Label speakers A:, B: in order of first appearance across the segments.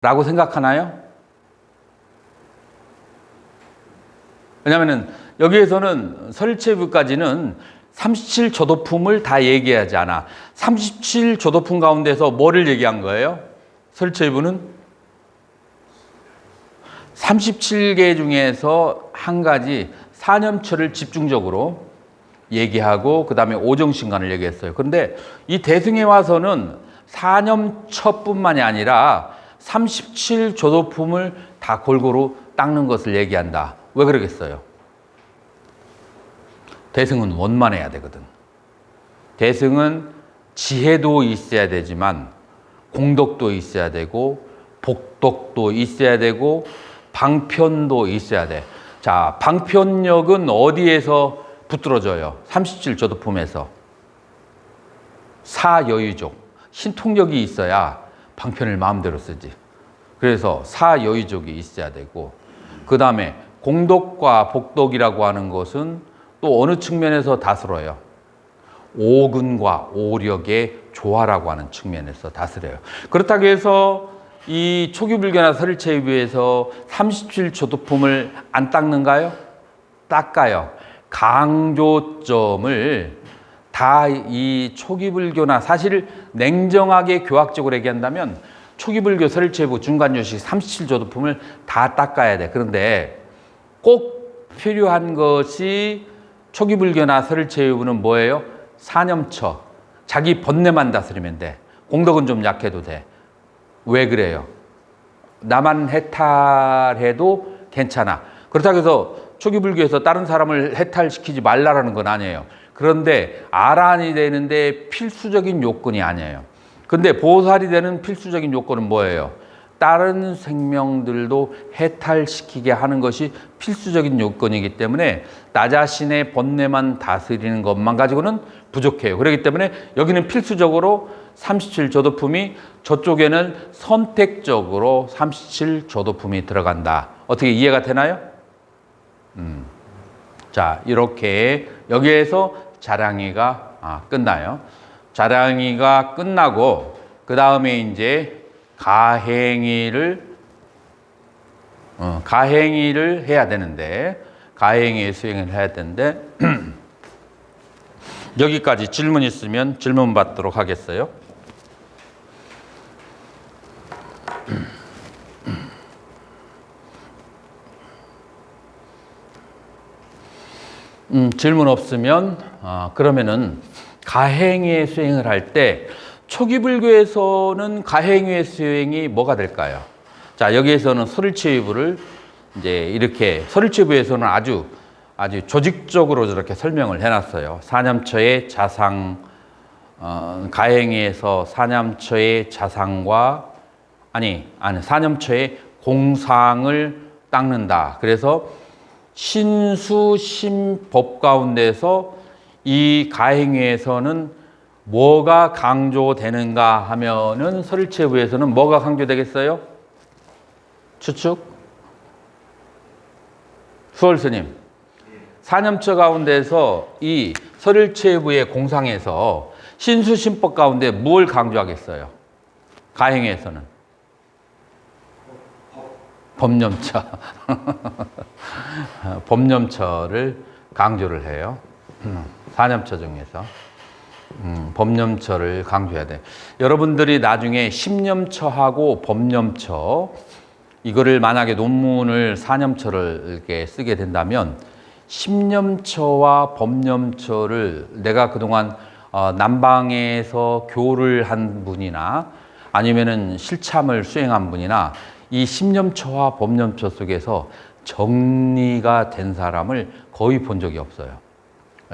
A: 라고 생각하나요? 왜냐하면 여기에서는 설치부까지는 37조도품을 다 얘기하지 않아. 37조도품 가운데서 뭐를 얘기한 거예요? 설치부는 37개 중에서 한 가지 사념처를 집중적으로 얘기하고 그 다음에 오정신간을 얘기했어요. 그런데 이 대승에 와서는 사념처뿐만이 아니라 37조도품을 다 골고루 닦는 것을 얘기한다. 왜 그러겠어요? 대승은 원만해야 되거든. 대승은 지혜도 있어야 되지만 공덕도 있어야 되고 복덕도 있어야 되고 방편도 있어야 돼. 자, 방편력은 어디에서 붙들어져요? 37조도품에서. 사여유족. 신통력이 있어야 방편을 마음대로 쓰지. 그래서 사여유족이 있어야 되고, 그 다음에 공덕과 복덕이라고 하는 것은 또 어느 측면에서 다스려요? 오근과 오력의 조화라고 하는 측면에서 다스려요. 그렇다고 해서 이 초기불교나 설체부에서 37조도품을 안 닦는가요? 닦아요. 강조점을 다 이 초기불교나 사실 냉정하게 교학적으로 얘기한다면 초기 불교 설체부 중간 요식 37조 도품을 다 닦아야 돼. 그런데 꼭 필요한 것이 초기 불교나 설체부는 뭐예요? 사념처. 자기 번뇌만 다스리면 돼. 공덕은 좀 약해도 돼. 왜 그래요? 나만 해탈해도 괜찮아. 그렇다고 해서 초기 불교에서 다른 사람을 해탈시키지 말라라는 건 아니에요. 그런데 아란이 되는데 필수적인 요건이 아니에요. 근데 보살이 되는 필수적인 요건은 뭐예요? 다른 생명들도 해탈시키게 하는 것이 필수적인 요건이기 때문에 나 자신의 번뇌만 다스리는 것만 가지고는 부족해요. 그렇기 때문에 여기는 필수적으로 37조도품이 저쪽에는 선택적으로 37조도품이 들어간다. 어떻게 이해가 되나요? 음. 자, 이렇게 여기에서 자랑이가 아, 끝나요. 자랑이가 끝나고 그 다음에 이제 가행위를 어, 가행위를 해야 되는데 가행위 수행을 해야 되는데 여기까지 질문 있으면 질문 받도록 하겠어요. 음, 질문 없으면 아, 그러면은 가행위의 수행을 할 때 초기 불교에서는 가행위의 수행이 뭐가 될까요? 자 여기에서는 설치부를 이제 이렇게 설치부에서는 아주 아주 조직적으로 저렇게 설명을 해놨어요. 사념처의 자상 어, 가행위에서 사념처의 자상과 아니 아니 사념처의 공상을 닦는다. 그래서 신수심법 가운데서 이 가행위에서는 뭐가 강조되는가 하면은 설체부에서는 뭐가 강조되겠어요? 추측? 수월 스님. 사념처 가운데서 이 설일체부의 공상에서 신수심법 가운데 뭘 강조하겠어요? 가행위에서는 법념처. 법념처를 강조를 해요. 음, 사념처 중에서. 음, 법념처를 강조해야 돼. 여러분들이 나중에 심념처하고 법념처, 이거를 만약에 논문을 사념처를 이렇게 쓰게 된다면, 심념처와 법념처를 내가 그동안 어, 남방에서 교를 한 분이나 아니면은 실참을 수행한 분이나 이 심념처와 법념처 속에서 정리가 된 사람을 거의 본 적이 없어요.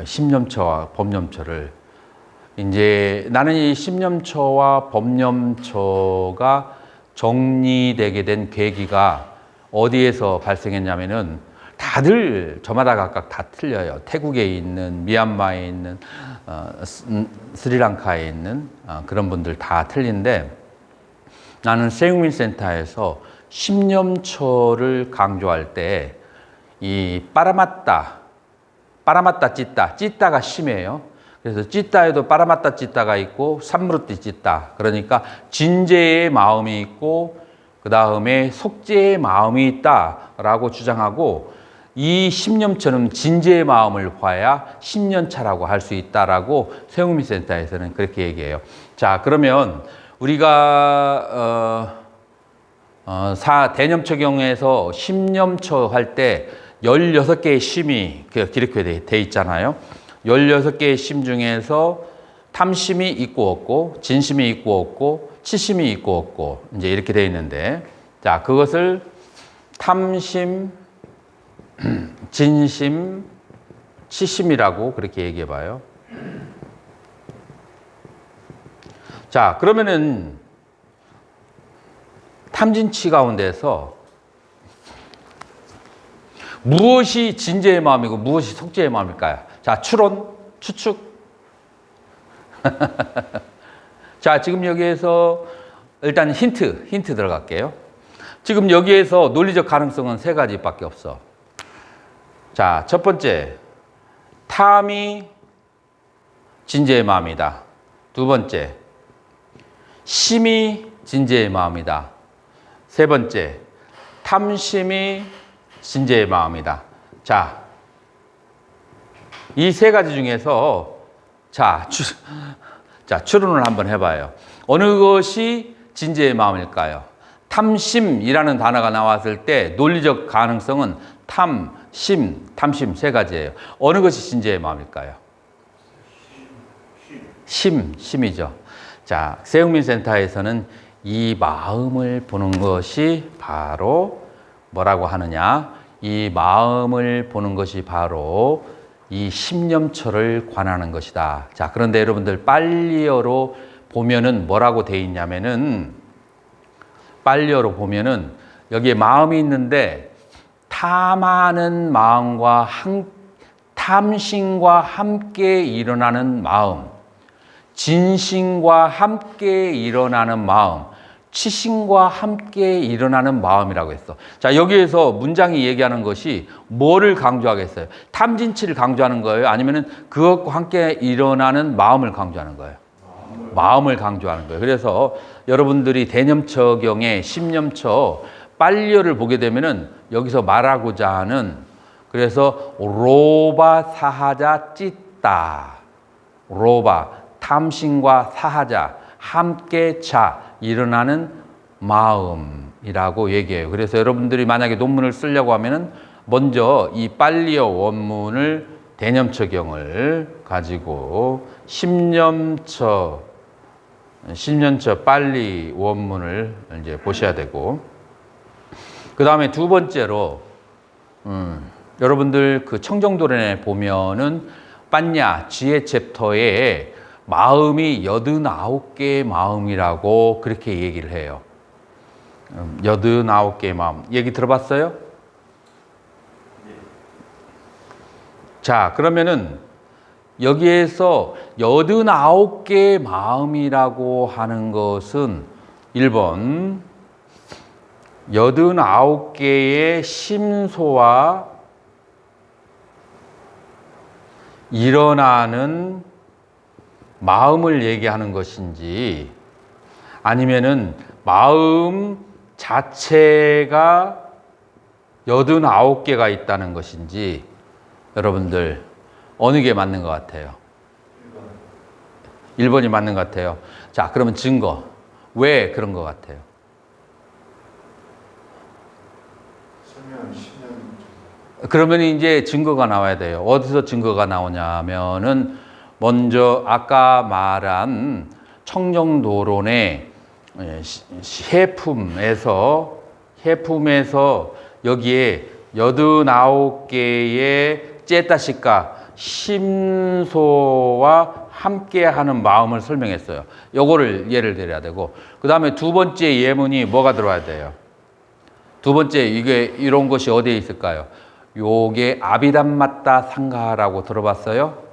A: 심념처와 법념처를 이제 나는 이 심념처와 법념처가 정리되게 된 계기가 어디에서 발생했냐면은 다들 저마다 각각 다 틀려요. 태국에 있는, 미얀마에 있는, 어, 스- 스리랑카에 있는 어, 그런 분들 다 틀린데 나는 세우민 센터에서 심념처를 강조할 때 이 빠라마따, 빠라마따 찌따, 찌따가 심해요. 그래서 찌따에도 빠라마따 찌따가 있고 삼무르띠 찌따. 그러니까 진제의 마음이 있고 그그 다음에 속죄의 마음이 있다라고 주장하고 이 십념처럼 진죄의 마음을 봐야 십년차라고 할 수 있다라고 세우미 센터에서는 그렇게 얘기해요. 자, 그러면 우리가 어, 어, 사 대념처 경우에서 십념처 할 때 16개의 심이 그 기록돼 돼 있잖아요. 16개의 심 중에서 탐심이 있고 없고 진심이 있고 없고 치심이 있고 없고 이제 이렇게 돼 있는데 자, 그것을 탐심 진심, 치심이라고 그렇게 얘기해 봐요. 자, 그러면은 탐진치 가운데서 무엇이 진제의 마음이고 무엇이 속죄의 마음일까요? 자, 추론, 추측. 자, 지금 여기에서 일단 힌트, 힌트 들어갈게요. 지금 여기에서 논리적 가능성은 세 가지밖에 없어. 자, 첫 번째, 탐이 진제의 마음이다. 두 번째, 심이 진제의 마음이다. 세 번째, 탐심이 진제의 마음이다. 자, 이 세 가지 중에서 자, 추, 자, 추론을 한번 해봐요. 어느 것이 진제의 마음일까요? 탐심이라는 단어가 나왔을 때 논리적 가능성은 탐, 심, 탐심 세 가지예요. 어느 것이 진제의 마음일까요? 심, 심이죠. 자, 세웅민 센터에서는 이 마음을 보는 것이 바로 뭐라고 하느냐? 이 마음을 보는 것이 바로 이 심념처를 관하는 것이다. 자, 그런데 여러분들 빨리어로 보면은 뭐라고 돼 있냐면은 빨리어로 보면은 여기에 마음이 있는데 탐하는 마음과 한, 탐심과 함께 일어나는 마음, 진심과 함께 일어나는 마음, 치심과 함께 일어나는 마음이라고 했어. 자, 여기에서 문장이 얘기하는 것이 뭐를 강조하겠어요? 탐진치를 강조하는 거예요? 아니면은 그것과 함께 일어나는 마음을 강조하는 거예요? 마음을 강조하는 거예요. 그래서 여러분들이 대념처경에 십념처 빨리어를 보게 되면은 여기서 말하고자 하는 그래서 로바 사하자 찢다 로바 탐심과 사하자 함께 자 일어나는 마음이라고 얘기해요. 그래서 여러분들이 만약에 논문을 쓰려고 하면은 먼저 이 빨리어 원문을 대념처경을 가지고 십념처 십년처 빨리 원문을 이제 보셔야 되고 그 다음에 두 번째로 음, 여러분들 그 청정도련에 보면은 빤냐 지혜 챕터에 마음이 여든아홉 개의 마음이라고 그렇게 얘기를 해요. 음, 여든아홉 개의 마음 얘기 들어봤어요? 자 그러면은 여기에서 여든아홉 개의 마음이라고 하는 것은 1번 여든아홉 개의 심소와 일어나는 마음을 얘기하는 것인지 아니면은 마음 자체가 여든 아홉 개가 있다는 것인지 여러분들 어느 게 맞는 것 같아요? 1번 이 맞는 것 같아요. 자, 그러면 증거. 왜 그런 것 같아요?
B: 설명 10년
A: 그러면 이제 증거가 나와야 돼요. 어디서 증거가 나오냐면은 먼저 아까 말한 청정도론의 예, 해품에서 해품에서 여기에 여든아홉 개의 째따시까 심소와 함께하는 마음을 설명했어요. 요거를 예를 들어야 되고 그 다음에 두 번째 예문이 뭐가 들어와야 돼요? 두 번째 이게 이런 것이 어디에 있을까요? 요게 아비담마따 상가라고 들어봤어요?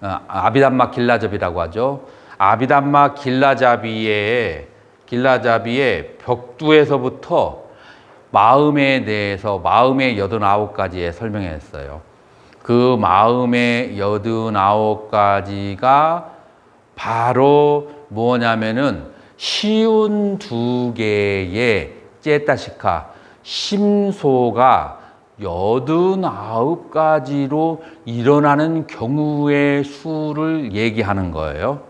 A: 어, 아비담마 길라잡이라고 하죠. 아비담마 길라잡이의 길라잡이의 벽두에서부터 마음에 대해서 마음의 여든아홉 가지에 설명했어요. 그 마음의 여든아홉 가지가 바로 뭐냐면은 쉬운 두 개의 째따시카 심소가 여든아홉 가지로 일어나는 경우의 수를 얘기하는 거예요.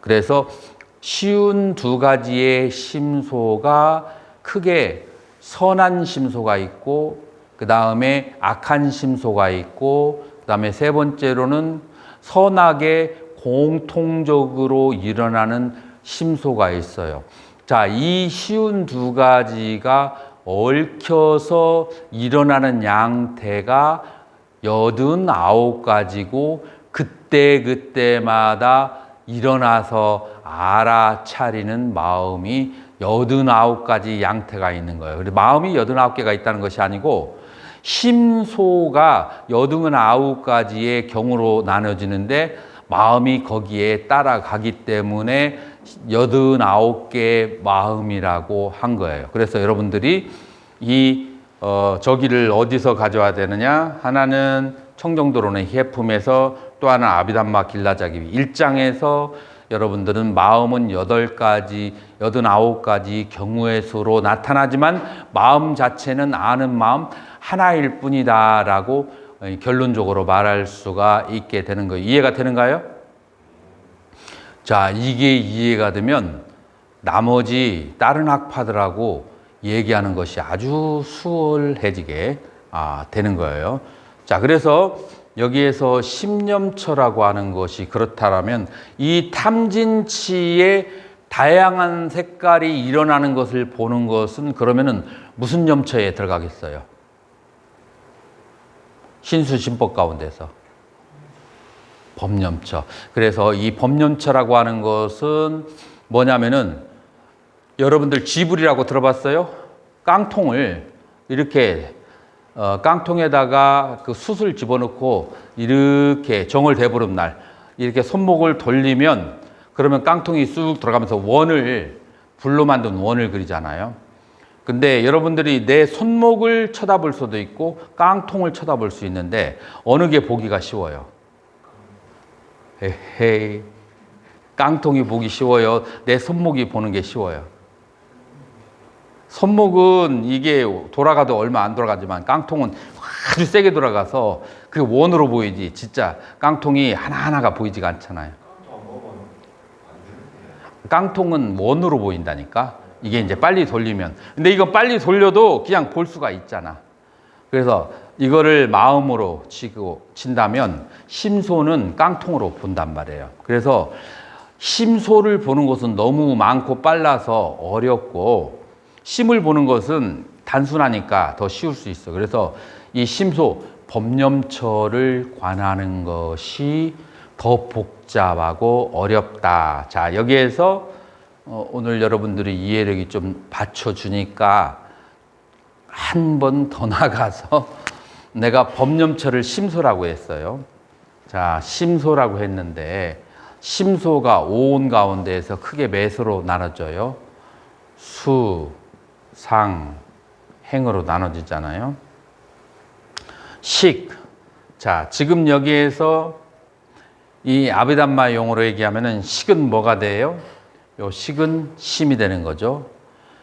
A: 그래서 쉬운 두 가지의 심소가 크게 선한 심소가 있고 그 다음에 악한 심소가 있고 그 다음에 세 번째로는 선하게 공통적으로 일어나는 심소가 있어요. 자, 이 쉬운 두 가지가 얽혀서 일어나는 양태가 여든 아홉 가지고 그때 그때마다 일어나서 알아차리는 마음이 여든 아홉 가지 양태가 있는 거예요. 그래서 마음이 여든 아홉 개가 있다는 것이 아니고 심소가 여든 아홉 가지의 경우로 나눠지는데 마음이 거기에 따라가기 때문에 여든 아홉 개의 마음이라고 한 거예요. 그래서 여러분들이 이 어, 저기를 어디서 가져와야 되느냐? 하나는 청정도로는 해품에서 또 하나 아비담마 길라자기 1장에서 여러분들은 마음은 여덟 가지, 여든 아홉 가지 경우의 수로 나타나지만 마음 자체는 아는 마음 하나일 뿐이다라고 결론적으로 말할 수가 있게 되는 거예요. 이해가 되는가요? 자, 이게 이해가 되면 나머지 다른 학파들하고 얘기하는 것이 아주 수월해지게 아, 되는 거예요. 자, 그래서 여기에서 심념처라고 하는 것이 그렇다면 이 탐진치의 다양한 색깔이 일어나는 것을 보는 것은 그러면은 무슨 염처에 들어가겠어요? 신수신법 가운데서 법념처. 그래서 이 법념처라고 하는 것은 뭐냐면은 여러분들 지불이라고 들어봤어요? 깡통을 이렇게 어, 깡통에다가 그 숯을 집어넣고 이렇게 정을 대보름 날 이렇게 손목을 돌리면 그러면 깡통이 쑥 들어가면서 원을 불로 만든 원을 그리잖아요. 근데 여러분들이 내 손목을 쳐다볼 수도 있고 깡통을 쳐다볼 수 있는데 어느 게 보기가 쉬워요? 에헤이. 깡통이 보기 쉬워요. 내 손목이 보는 게 쉬워요. 손목은 이게 돌아가도 얼마 안 돌아가지만 깡통은 아주 세게 돌아가서 그 원으로 보이지. 진짜 깡통이 하나하나가 보이지가 않잖아요. 깡통은 원으로 보인다니까. 이게 이제 빨리 돌리면. 근데 이거 빨리 돌려도 그냥 볼 수가 있잖아. 그래서 이거를 마음으로 치고 친다면 심소는 깡통으로 본단 말이에요. 그래서 심소를 보는 것은 너무 많고 빨라서 어렵고 심을 보는 것은 단순하니까 더 쉬울 수 있어. 그래서 이 심소 법념처를 관하는 것이 더 복잡하고 어렵다. 자, 여기에서 어, 오늘 여러분들이 이해력이 좀 받쳐주니까 한 번 더 나가서 내가 법념처를 심소라고 했어요. 자, 심소라고 했는데 심소가 오온 가운데에서 크게 매소로 나눠져요. 수, 상, 행으로 나눠지잖아요. 식. 자, 지금 여기에서 이 아비담마 용어로 얘기하면은 식은 뭐가 돼요? 요 식은 심이 되는 거죠.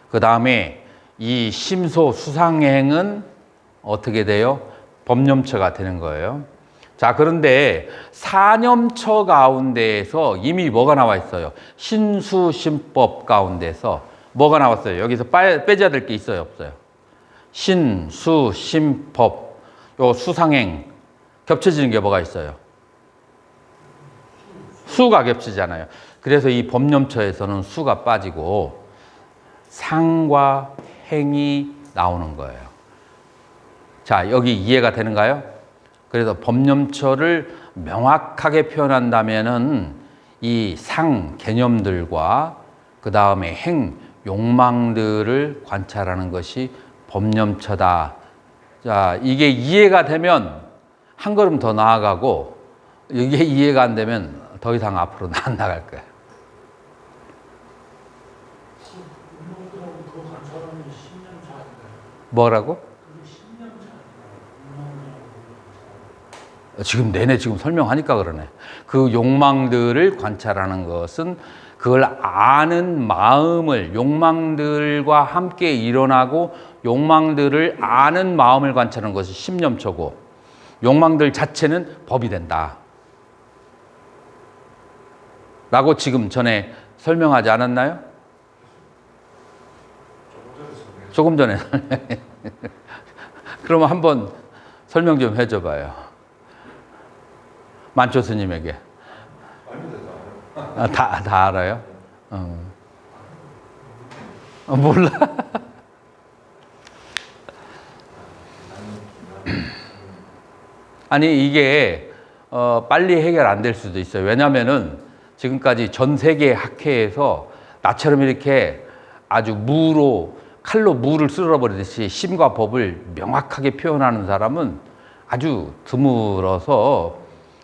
A: 그 다음에 이 심소 수상행은 어떻게 돼요? 법념처가 되는 거예요. 자, 그런데 사념처 가운데에서 이미 뭐가 나와 있어요? 신수심법 가운데서 뭐가 나왔어요? 여기서 빠, 빼줘야 될 게 있어요? 없어요? 신수심법, 요 수상행, 겹쳐지는 게 뭐가 있어요? 수가 겹치잖아요. 그래서 이 법념처에서는 수가 빠지고 상과 행이 나오는 거예요. 자, 여기 이해가 되는가요? 그래서 법념처를 명확하게 표현한다면은 이 상 개념들과 그 다음에 행 욕망들을 관찰하는 것이 법념처다. 자, 이게 이해가 되면 한 걸음 더 나아가고 이게 이해가 안 되면 더 이상 앞으로 안 나갈 거예요. 뭐라고? 지금 내내 지금 설명하니까 그러네. 그 욕망들을 관찰하는 것은 그걸 아는 마음을 욕망들과 함께 일어나고 욕망들을 아는 마음을 관찰하는 것이 심념초고 욕망들 자체는 법이 된다. 라고 지금 전에 설명하지 않았나요? 조금 전에 그러면 한번 설명 좀 해줘 봐요. 만초 스님에게. 아, 다, 다 알아요? 어. 어, 몰라. 아니, 이게, 어, 빨리 해결 안 될 수도 있어요. 왜냐면은 지금까지 전 세계 학회에서 나처럼 이렇게 아주 무로, 칼로 무를 쓸어버리듯이 심과 법을 명확하게 표현하는 사람은 아주 드물어서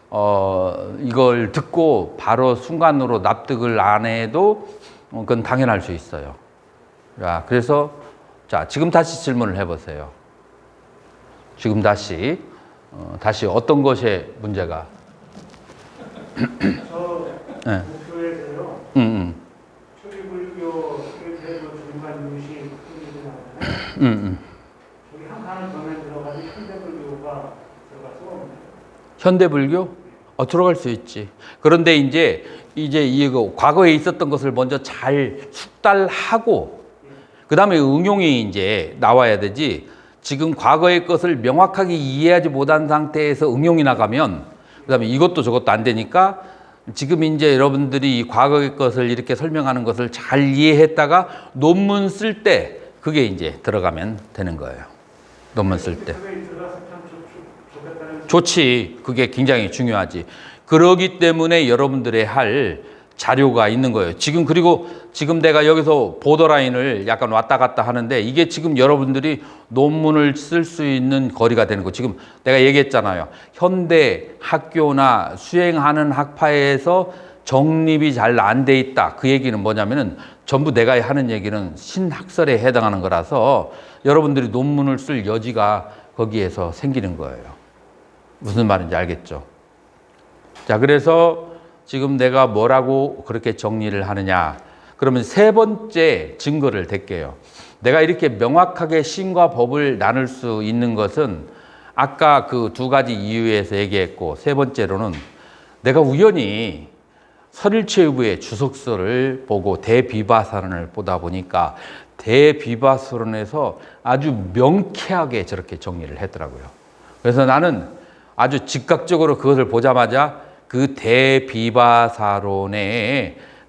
A: 어, 이걸 듣고 바로 순간으로 납득을 안 해도 어, 그건 당연할 수 있어요. 자, 그래서 자, 지금 다시 질문을 해보세요. 지금 다시 어, 다시 어떤 것에 문제가?
C: 저
A: 네.
C: 목표에서요.
A: 음, 음,
C: 초기불교에 대해서 중간 나오잖아요.
A: 음, 음.
C: 저기 한 칸을 더 들어가면 현대불교가 들어가서
A: 현대불교? 어, 들어갈 수 있지. 그런데 이제, 이제 이거 과거에 있었던 것을 먼저 잘 숙달하고, 그 다음에 응용이 이제 나와야 되지. 지금 과거의 것을 명확하게 이해하지 못한 상태에서 응용이 나가면, 그 다음에 이것도 저것도 안 되니까, 지금 이제 여러분들이 이 과거의 것을 이렇게 설명하는 것을 잘 이해했다가 논문 쓸 때, 그게 이제 들어가면 되는 거예요. 논문 쓸 때. 좋지. 그게 굉장히 중요하지. 그러기 때문에 여러분들의 할 자료가 있는 거예요. 지금 그리고 지금 내가 여기서 보더라인을 약간 왔다 갔다 하는데 이게 지금 여러분들이 논문을 쓸 수 있는 거리가 되는 거. 지금 내가 얘기했잖아요. 현대 학교나 수행하는 학파에서 정립이 잘 안 돼 있다. 그 얘기는 뭐냐면은 전부 내가 하는 얘기는 신학설에 해당하는 거라서 여러분들이 논문을 쓸 여지가 거기에서 생기는 거예요. 무슨 말인지 알겠죠? 자, 그래서 지금 내가 뭐라고 그렇게 정리를 하느냐. 그러면 세 번째 증거를 댈게요. 내가 이렇게 명확하게 신과 법을 나눌 수 있는 것은 아까 그 두 가지 이유에서 얘기했고, 세 번째로는 내가 우연히 설일체유부의 주석서를 보고 대비바사론을 보다 보니까 대비바사론에서 아주 명쾌하게 저렇게 정리를 했더라고요. 그래서 나는 아주 즉각적으로 그것을 보자마자 그 대비바사론에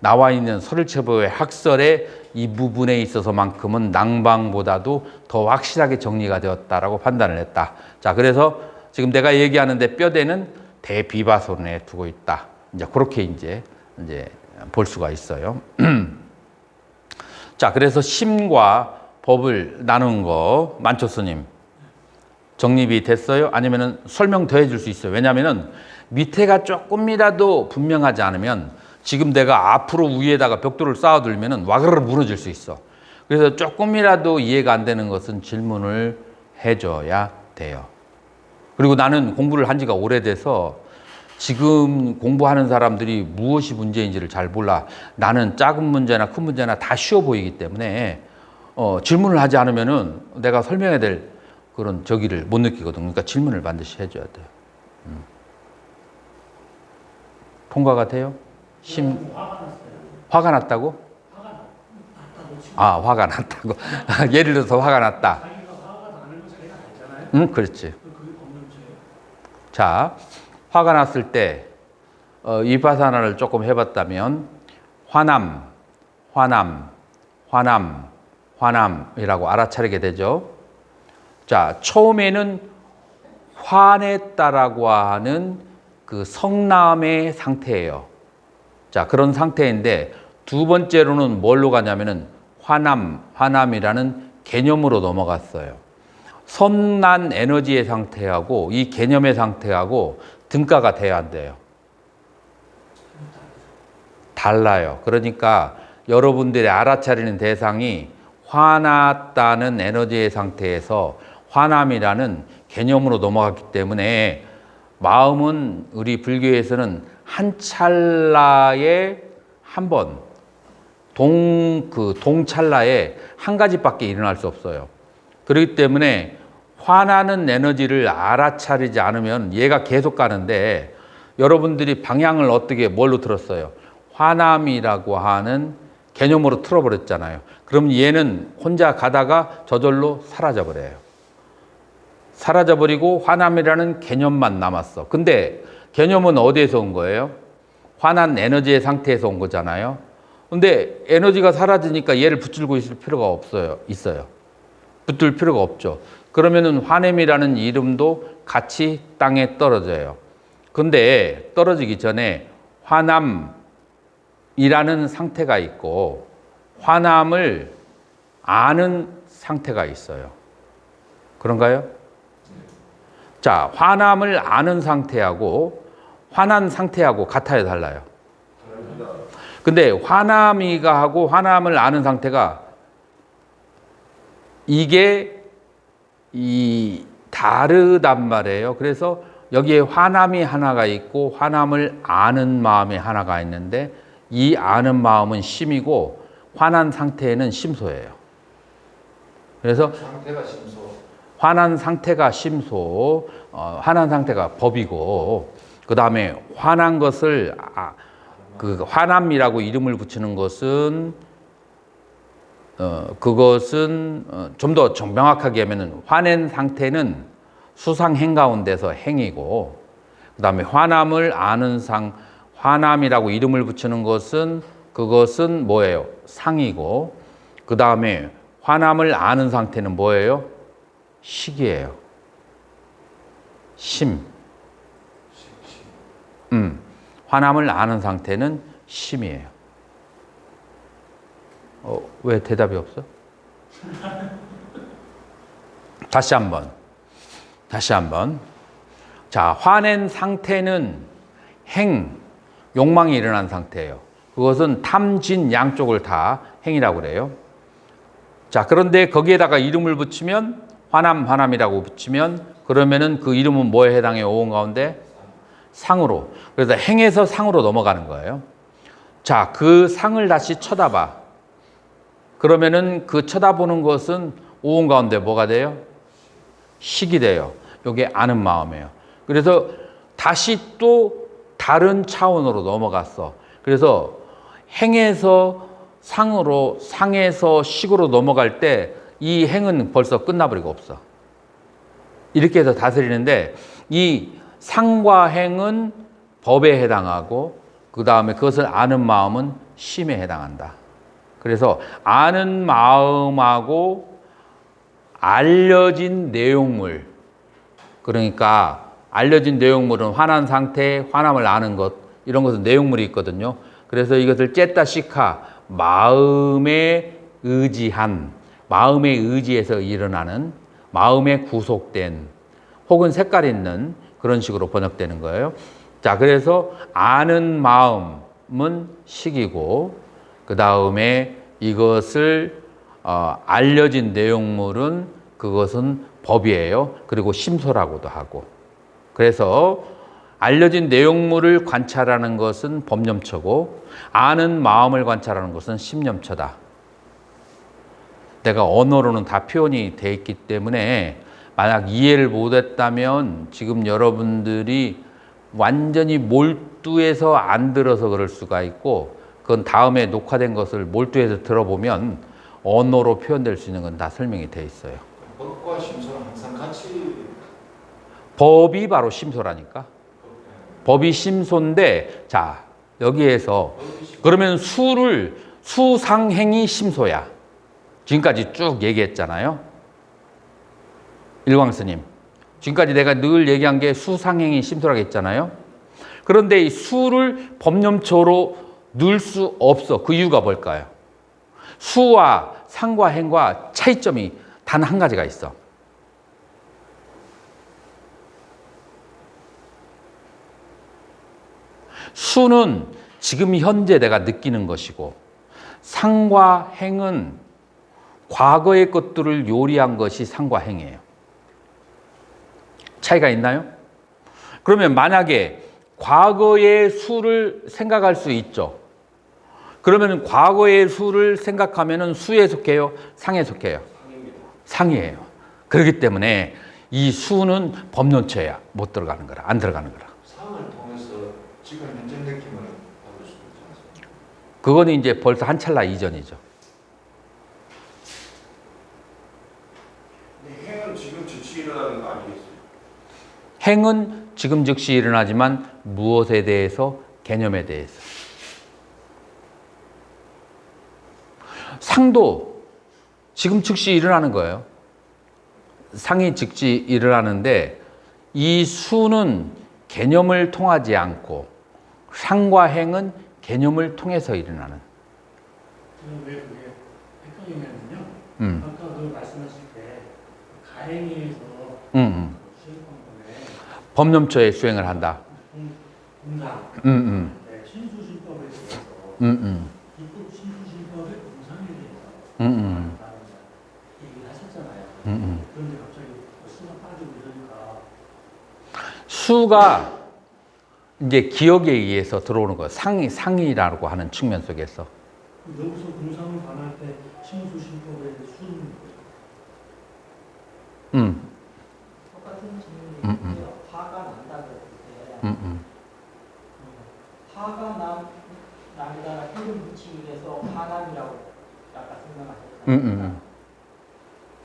A: 나와 있는 설일체부의 학설의 이 부분에 있어서만큼은 낭방보다도 더 확실하게 정리가 되었다라고 판단을 했다. 자, 그래서 지금 내가 얘기하는데 뼈대는 대비바사론에 두고 있다. 이제 그렇게 이제 이제 볼 수가 있어요. 자, 그래서 심과 법을 나눈 거 만초 스님 정립이 됐어요? 아니면은 설명 더 해줄 수 있어요? 왜냐면은 밑에가 조금이라도 분명하지 않으면 지금 내가 앞으로 위에다가 벽돌을 쌓아둘면은 와그르르 무너질 수 있어. 그래서 조금이라도 이해가 안 되는 것은 질문을 해줘야 돼요. 그리고 나는 공부를 한 지가 오래돼서 지금 공부하는 사람들이 무엇이 문제인지를 잘 몰라. 나는 작은 문제나 큰 문제나 다 쉬워 보이기 때문에 어, 질문을 하지 않으면은 내가 설명해야 될 그런 저기를 못 느끼거든. 그러니까 질문을 반드시 해줘야 돼요. 음. 통과가 돼요? 심 화가 났다고? 아 화가 났다고. 예를 들어서 화가 났다. 응, 그렇지. 자, 화가 났을 때 어, 이파사나를 조금 해봤다면 화남, 화남, 화남, 화남이라고 알아차리게 되죠. 자, 처음에는 화냈다라고 하는 그 성남의 상태예요. 자, 그런 상태인데 두 번째로는 뭘로 가냐면은 화남, 화남이라는 개념으로 넘어갔어요. 선난 에너지의 상태하고 이 개념의 상태하고 등가가 돼야 안 돼요. 달라요. 그러니까 여러분들이 알아차리는 대상이 화났다는 에너지의 상태에서 화남이라는 개념으로 넘어갔기 때문에 마음은 우리 불교에서는 한 찰나에 한 번 동, 그 동찰나에 한 가지밖에 일어날 수 없어요. 그렇기 때문에 화나는 에너지를 알아차리지 않으면 얘가 계속 가는데 여러분들이 방향을 어떻게 뭘로 들었어요? 화남이라고 하는 개념으로 틀어버렸잖아요. 그럼 얘는 혼자 가다가 저절로 사라져버려요. 사라져버리고 화남이라는 개념만 남았어. 근데 개념은 어디에서 온 거예요? 화난 에너지의 상태에서 온 거잖아요. 근데 에너지가 사라지니까 얘를 붙들고 있을 필요가 없어요. 있어요. 붙들 필요가 없죠. 그러면은 화냄이라는 이름도 같이 땅에 떨어져요. 근데 떨어지기 전에 화남이라는 상태가 있고 화남을 아는 상태가 있어요. 그런가요? 자, 화남을 아는 상태하고 화난 상태하고 같아요, 달라요? 근데 화남이가 하고 화남을 아는 상태가 이게 이 다르단 말이에요. 그래서 여기에 화남이 하나가 있고 화남을 아는 마음이 하나가 있는데 이 아는 마음은 심이고 화난 상태에는 심소예요. 그래서
B: 상태가 심소.
A: 화난 상태가 심소, 어, 화난 상태가 법이고, 그 다음에 화난 것을, 아, 그 화남이라고 이름을 붙이는 것은, 어, 그것은 어, 좀더 정명확하게 하면은 화낸 상태는 수상행 가운데서 행이고, 그 다음에 화남을 아는 상, 화남이라고 이름을 붙이는 것은 그것은 뭐예요? 상이고, 그 다음에 화남을 아는 상태는 뭐예요? 식이에요. 심. 음. 화남을 아는 상태는 심이에요. 어, 왜 대답이 없어? 다시 한번. 다시 한번. 자, 화낸 상태는 행, 욕망이 일어난 상태예요. 그것은 탐진 양쪽을 다 행이라고 그래요. 자, 그런데 거기에다가 이름을 붙이면 화남, 화남이라고 붙이면 그러면은 그 이름은 뭐에 해당해? 오온 가운데 상으로. 그래서 행에서 상으로 넘어가는 거예요. 자, 그 상을 다시 쳐다봐. 그러면은 그 쳐다보는 것은 오온 가운데 뭐가 돼요? 식이 돼요. 요게 아는 마음이에요. 그래서 다시 또 다른 차원으로 넘어갔어. 그래서 행에서 상으로, 상에서 식으로 넘어갈 때 이 행은 벌써 끝나버리고 없어. 이렇게 해서 다스리는데 이 상과 행은 법에 해당하고 그 다음에 그것을 아는 마음은 심에 해당한다. 그래서 아는 마음하고 알려진 내용물 그러니까 알려진 내용물은 화난 상태, 화남을 아는 것 이런 것은 내용물이 있거든요. 그래서 이것을 쨌다 시카 마음에 의지한 마음의 의지에서 일어나는 마음에 구속된 혹은 색깔 있는 그런 식으로 번역되는 거예요. 자, 그래서 아는 마음은 식이고 그 다음에 이것을 어, 알려진 내용물은 그것은 법이에요. 그리고 심소라고도 하고. 그래서 알려진 내용물을 관찰하는 것은 법념처고 아는 마음을 관찰하는 것은 심념처다. 내가 언어로는 다 표현이 돼 있기 때문에 만약 이해를 못했다면 지금 여러분들이 완전히 몰두해서 안 들어서 그럴 수가 있고 그건 다음에 녹화된 것을 몰두해서 들어보면 언어로 표현될 수 있는 건 다 설명이 돼 있어요.
B: 법과 심소는 항상 같이
A: 법이 바로 심소라니까. 법이 심소인데 자 여기에서 그러면 수를 수상행이 심소야. 지금까지 쭉 얘기했잖아요. 일광 스님. 지금까지 내가 늘 얘기한 게 수상행이 심소라고 했잖아요. 그런데 이 수를 법념초로 넣을 수 없어. 그 이유가 뭘까요? 수와 상과 행과 차이점이 단 한 가지가 있어. 수는 지금 현재 내가 느끼는 것이고 상과 행은 과거의 것들을 요리한 것이 상과 행이에요. 차이가 있나요? 그러면 만약에 과거의 수를 생각할 수 있죠. 그러면 과거의 수를 생각하면은 수에 속해요? 상에 속해요? 상이에요. 그렇기 때문에 이 수는 법론처야 못 들어가는 거라 안 들어가는 거라.
B: 상을 통해서 지금 현재 느낌을 받을 수 있지 않습니까?
A: 그거는 이제 벌써 한 찰나 이전이죠.
D: 근데 행은 지금 즉시 일어나는 거 아니겠어요?
A: 행은 지금 즉시 일어나지만 무엇에 대해서 개념에 대해서 상도 지금 즉시 일어나는 거예요. 상이 즉시 일어나는데 이 수는 개념을 통하지 않고 상과 행은 개념을 통해서 일어나는.
C: 왜 그게 헷갈리냐면요.
A: 음,
C: 아까 그 말씀하실 때 가행위에서
A: 음, 음. 법념처에 수행을 한다.
C: 공상,
A: 음, 음,
C: 네, 신수신법에 대해서
A: 음, 음,
C: 입국 신수신법의 공상에 대해서
A: 음, 음,
C: 말한다는 얘기를 하셨잖아요.
A: 음, 음.
C: 그런데 갑자기 수가 빠지고 이러니까
A: 수가 이제 기억에 의해서 들어오는 거예요. 상이 상이라고 하는 측면 속에서.
C: 그 여기서 공상을 반할 때 신수신법의 순
A: 음,
E: 똑같은
A: 음,
E: 질문인데요. 화가 난다 그랬을 때
A: 음, 음.
E: 화가 남 남에다가 해를 붙이기 위해서 화남이라고 아까 설명하셨잖아요.
A: 음, 음,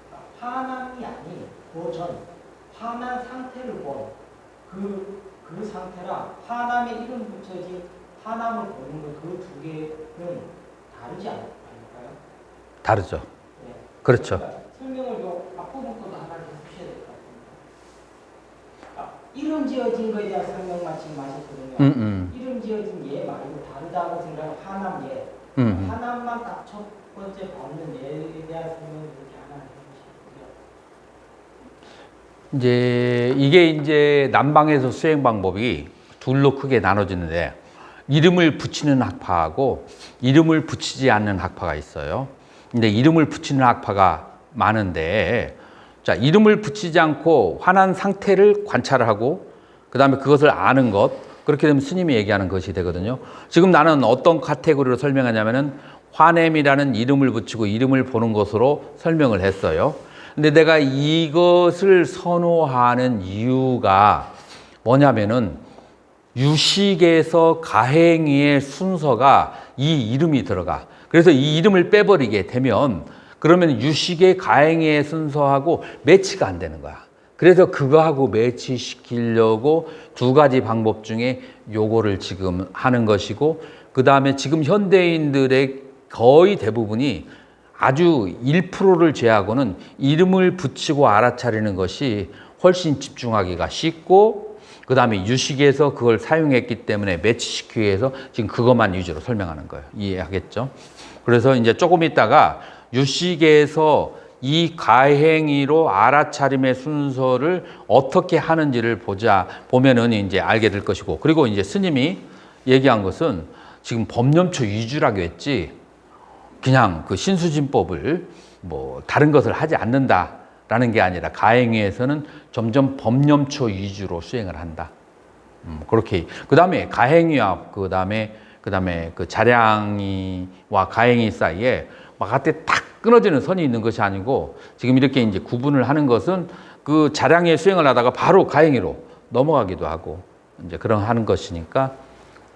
E: 그러니까 화남이 아닌 그전 화난 상태를 본 그 그 상태랑 화남에 이름 붙여진 화남을 보는 그 두 개는 다르지 않- 않을까요?
A: 다르죠.
E: 네.
A: 그렇죠.
E: 그러니까 설명을 요 앞부분 것도 하나를 해주셔야 될 것 같습니다. 아, 이름 지어진 거에 대한 설명만 지금 하셨거든요.
A: 음, 음,
E: 이름 지어진 얘 말고 다르다고 생각하는 하남 얘.
A: 음, 음.
E: 하남만 딱 첫 번째 받는 얘에 대한 설명을 이렇게 하나 해주시고요.
A: 이제 이게 이제 남방에서 수행 방법이 둘로 크게 나눠지는데 이름을 붙이는 학파하고 이름을 붙이지 않는 학파가 있어요. 근데 이름을 붙이는 학파가 많은데 자, 이름을 붙이지 않고 화난 상태를 관찰하고 그다음에 그것을 아는 것 그렇게 되면 스님이 얘기하는 것이 되거든요. 지금 나는 어떤 카테고리로 설명하냐면은 화냄이라는 이름을 붙이고 이름을 보는 것으로 설명을 했어요. 근데 내가 이것을 선호하는 이유가 뭐냐면은 유식에서 가행위의 순서가 이 이름이 들어가. 그래서 이 이름을 빼버리게 되면 그러면 유식의 가행위의 순서하고 매치가 안 되는 거야. 그래서 그거하고 매치시키려고 두 가지 방법 중에 요거를 지금 하는 것이고 그 다음에 지금 현대인들의 거의 대부분이 아주 1%를 제하고는 이름을 붙이고 알아차리는 것이 훨씬 집중하기가 쉽고 그 다음에 유식에서 그걸 사용했기 때문에 매치시키기 위해서 지금 그것만 위주로 설명하는 거예요. 이해하겠죠? 그래서 이제 조금 있다가 유식에서 이 가행위로 알아차림의 순서를 어떻게 하는지를 보자 보면은 이제 알게 될 것이고 그리고 이제 스님이 얘기한 것은 지금 법념초 위주라고 했지 그냥 그 신수진법을 뭐 다른 것을 하지 않는다라는 게 아니라 가행위에서는 점점 법념초 위주로 수행을 한다. 음, 그렇게 그 다음에 가행위와 그 다음에 그 다음에 그 자량이와 가행위 사이에 막한테 탁 끊어지는 선이 있는 것이 아니고 지금 이렇게 이제 구분을 하는 것은 그 자량의 수행을 하다가 바로 가행위로 넘어가기도 하고 이제 그런 하는 것이니까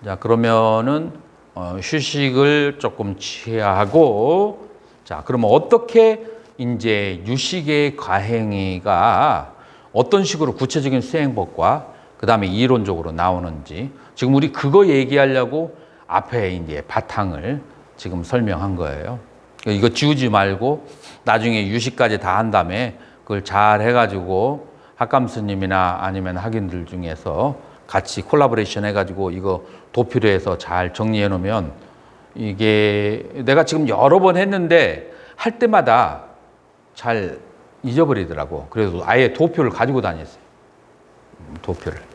A: 자 그러면은 어, 휴식을 조금 취하고 자 그러면 어떻게 이제 유식의 가행위가 어떤 식으로 구체적인 수행법과 그 다음에 이론적으로 나오는지 지금 우리 그거 얘기하려고 앞에 이제 바탕을 지금 설명한 거예요. 이거 지우지 말고 나중에 유식까지 다 한 다음에 그걸 잘 해가지고 학감스님이나 아니면 학인들 중에서 같이 콜라보레이션 해가지고 이거 도표로 해서 잘 정리해 놓으면 이게 내가 지금 여러 번 했는데 할 때마다 잘 잊어버리더라고. 그래서 아예 도표를 가지고 다녔어요. 음, 도표를.